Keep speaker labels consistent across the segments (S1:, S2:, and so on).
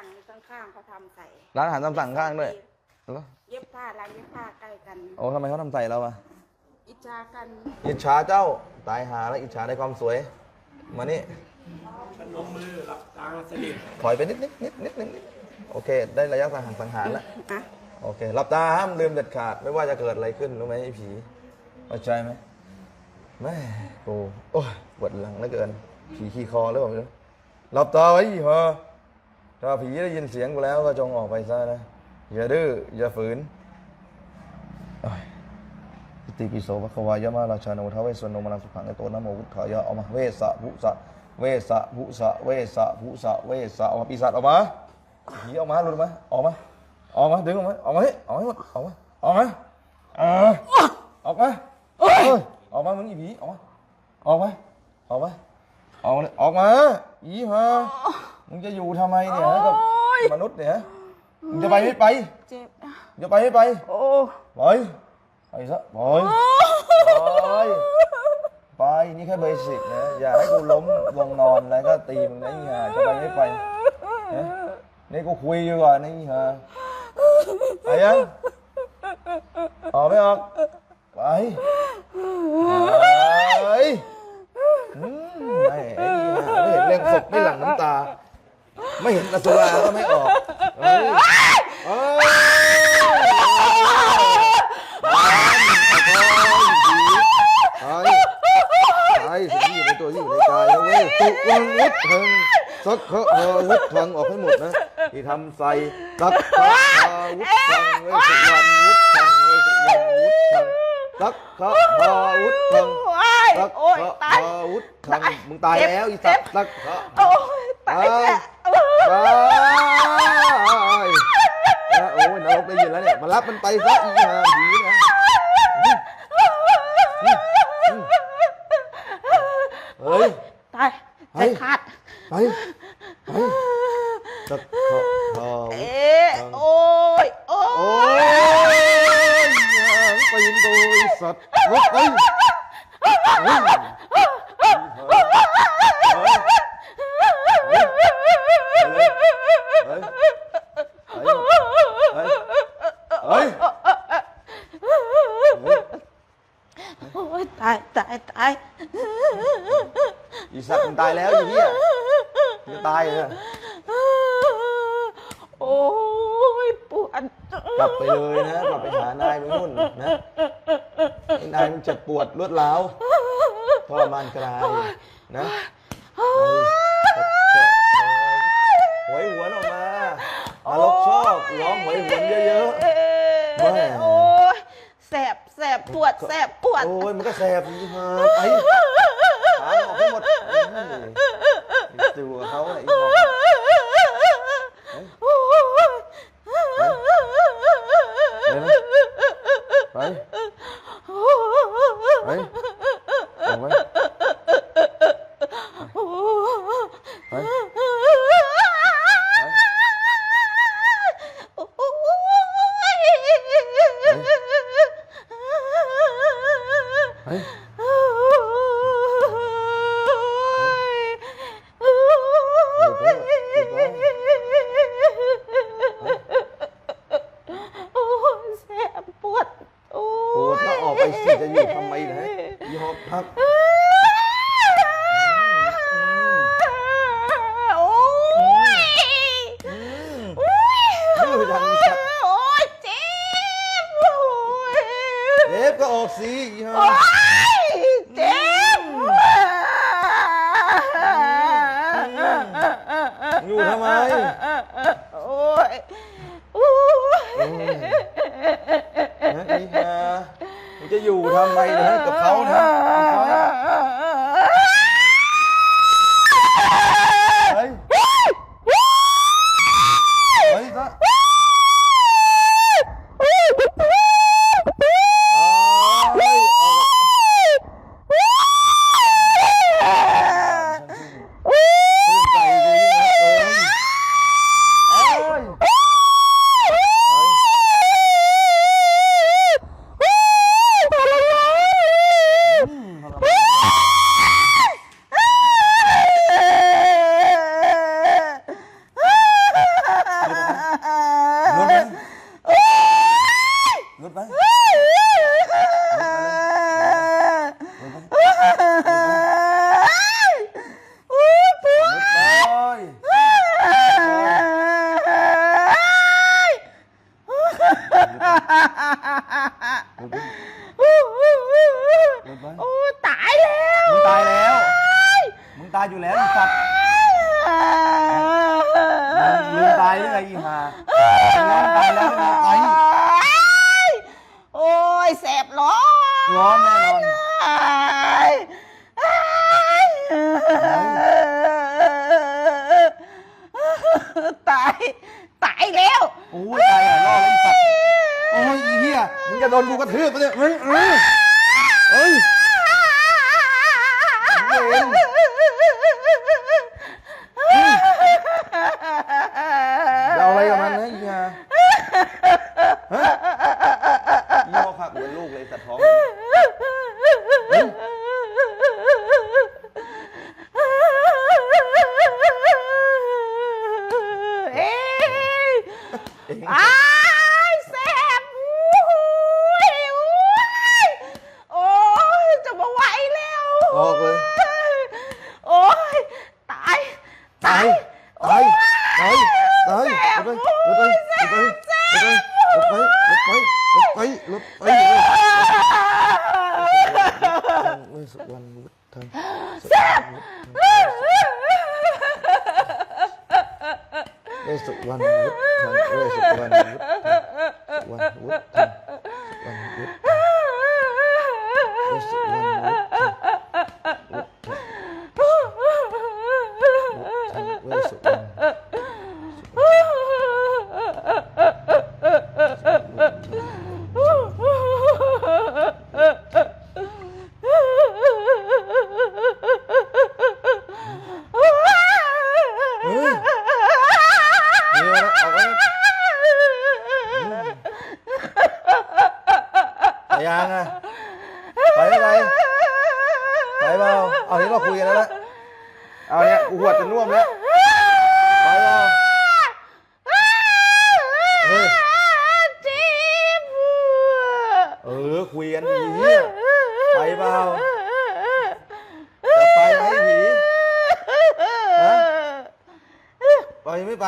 S1: สั่งอยู่ข้างๆเขาทำใส่
S2: ร้านอาหารตามสั่งข้างด้วยเหรอ
S1: เย็บผ้าร้านเย็บผ้าใกล้กัน
S2: โอ้ทำไมเขาทำใส่เราอะ
S1: อิจฉากัน
S2: อิจฉาเจ้าตายหาแล้วอิจฉาในความสวย มานี่
S3: พนมมือหลับตาสนิท
S2: ถอยไปนิดนิดนิดนิดนิดนิดโอเค ได้ระยะสังหารสังหารแล้ว
S1: อะ
S2: โอเคหลับตาห้ามลืมเด็ดขาด ไม่ว่าจะเกิดอะไรขึ้นรู้ไหมไอ้ผีเข้าใจไหมแม่กูโอ้ยปวดหลังเหลือเกินผีขี้คอหรือเปล่าไม่รู้หลับตาไว้เหรอ ถ้าผีได้ยินเสียงกูแล้วก็จงออกไปซะนะ อย่าดื้ออย่าฝืนอิติปิโสภควายะมาราชาโนทเวสสวรรณโนมนังสุขังไอโตนะโมพุทธายะเอามาเวสะภุสะเวสะภุสะเวสะภุสะเวสะออกมาปีศาจออกมาผีออกมาหลุดออกมาออกมาออกมาดึงออกมาออกมาเฮ้ยออกมาหมดออกมาออกมาเออออกมาเอ้ยออกมามึงอีผีออกมาออกมาออกมาออกมาออกมาอีฮะ มึงจะอยู่ทำไมเนี่ยฮะกับมนุษย์เนี่ยฮะมึงจะไปไม่ไป
S1: เจ็บ
S2: จะไปไม่ไป
S1: โอ้
S2: ไปไปซะไปไปไปนี่แค่เบสิกนะอย่าให้กูล้มลงนอนแล้วก็ตีมึงนะนี่ฮะจะไปไม่ไปนะนี่กูคุยอยู่ก่อนนี่ฮะไปยังออกไม่ออกไปไปอืมไม่ไอ้นี่หาไม่เห็นแรงศพไม่หลั่งน้ำตา ไม่เห็นอสุราก็ไม่ออกเฮ้ยเฮ้ยไปไปสิ่งที่อยู่ในตัวที่อยู่ในกายนะเว้ยตุวังวุฒเถิงสักขะเฮวุฒเถิงออกให้หมดนะ ที่ทำใส่สักขะเฮวุฒเถิงเว้ยสุวรรณวุฒเถิงเว้ยสุวรรณวุฒเถิงสักขะเฮวุฒเถิงสัก
S1: โอ้ย
S2: ขะ
S1: ตา
S2: วุฒเถิงมึงตายแล้วอีสัตว์สักขะ
S1: โอ้ยตายแล้ว
S2: โอ้ยนรกได้ยินแล้วเนี่ยมารับมันไปซะอีหาผีนะเฮ้ย
S1: ตาย
S2: เฮ้
S1: ใจ
S2: ย
S1: ขาด
S2: ไปไปตะขอทอ
S1: เอ๊ะโอ้ยโอ้
S2: โอ้
S1: ย
S2: ยยังปีนตัวไอ้สัตว์เฮ้ยเฮ้ยเฮ้ยเฮ้ย
S1: โอ้ยตายตายตาย
S2: อี สัตว์มันตายแล้วอีเหี้ยจะตายเลย
S1: โอ้ยปวด
S2: กลับไปเลยนะกลับไปหานายมึงนู่นนะไอ้นายมันเจ็บปวดรวดร้าวทรมานกลายนะหวยหวนออกมาอารกชอบร้องหวยหวนเยอะแม่
S1: โอ้ยแสบแสบปวดแสบปวด
S2: ๆโอ้ยมันก็แสบอีห่าไปหาออกให้หมด ตัวเขาไอ้ห่า
S1: โอ้ย
S2: ไยี่ห้อพัก
S1: โอ้ย
S2: ดื้อจังสัตว์
S1: โอ้ยเจ็บโอ้ย
S2: เล็บก็ออกสิยี่ห้อ
S1: โอ้ยเจ็บ
S2: อยู่ทำไม
S1: โอ้ยโอ้ย
S2: นะอ้ห่ามึง จะอยู่ทำไมนะกับเขานะ ไปไปอยู่แล้วสัตว์มึงตายหรือไงอีหา้อนแน่นอน ตาย ตายแล้ว
S1: โอ้ยตายอะรอดแล้วไอ้สัตว์โอ้ยเฮียมึงจะโดนกูกระทืบไปะเนี่ยเฮ้ยเฮ้ย เว
S2: สสุวรรณวุฒิเวสสุวรรณวุฒิเวสสุวรรณวุฒิสุวรรณวุฒิสุวรรณวุฒิเวสสุวรรณวุฒิเวสสุวรรณ เฮ้ยเดี๋ยวนะออกไปนะไป ยังอะไปไม่ไปไปเปล่าเอาเนี้เราคุยกันแล้วนะเอาเนี่ยกูหวดจะน่วมแล้วไปเปล่าเฮ้ย
S1: จีบ
S2: เออคุยกันดีเฮียไปเปล่าจะไปไหมผีฮะไปไม่ไป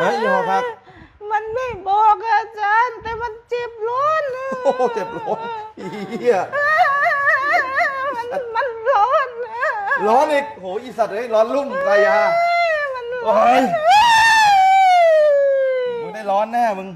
S2: ฮะยี่ห้อพัก
S1: มันไม่บอกอาจารย์ แต่มันเจ็บร้อน
S2: โอ้โหเจ็บร้อนเฮีย
S1: มันมันร้อน
S2: ร้อนอีกโหอีสัตว์เอ้ยร้อนลุ่มไรยา
S1: มัน
S2: โอ้ยมึงได้ร้อนแน่มึง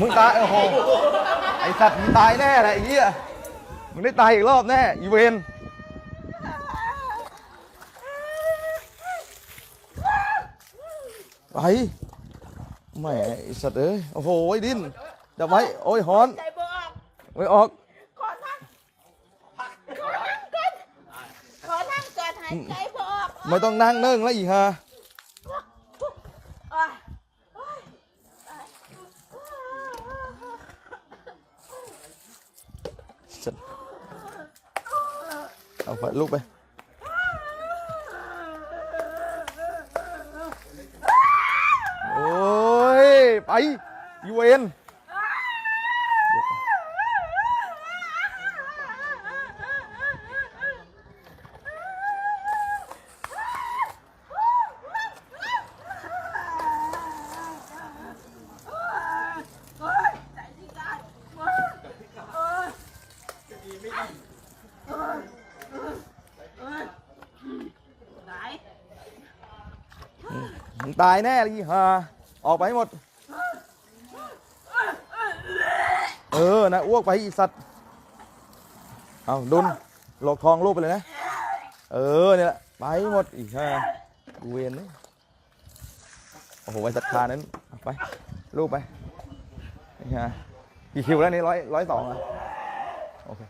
S2: มึงตายโอ้โหไอ้สัตว์มึงตายแน่แหละไอ้เหี้ยมึงได้ตายอีกรอบแน่อีเวนไปแหมไอ้สัตว์เอ้ยโอ้โหไอ้ดินจับไว้โอ้ยฮอน
S1: ใจบอก
S2: ไว้ออก
S1: ขอทั้งขอทั้งก่อนขอทั้งก่อนหายใจบอก
S2: ไม่ต้องนั่งเนิ่งแล้วอีกฮะ
S1: อะ
S2: สัตว์ เอาไปลูกไปโอ้ย ไปยูเอ็น ตายแน่เลยอีฮะออกไปให้หมด เออนะอ้วกไปอีสัตว์เอาดุนหลอกทองลูกไปเลยนะ เออเนี่ยไปหมดอีกฮะเวียนนี่โอ้โหไว้ศรัทธานั้นไปลูกไปนี่ฮะกี่คิวแล้วนี่ร้อยร้อยสองอะโอเค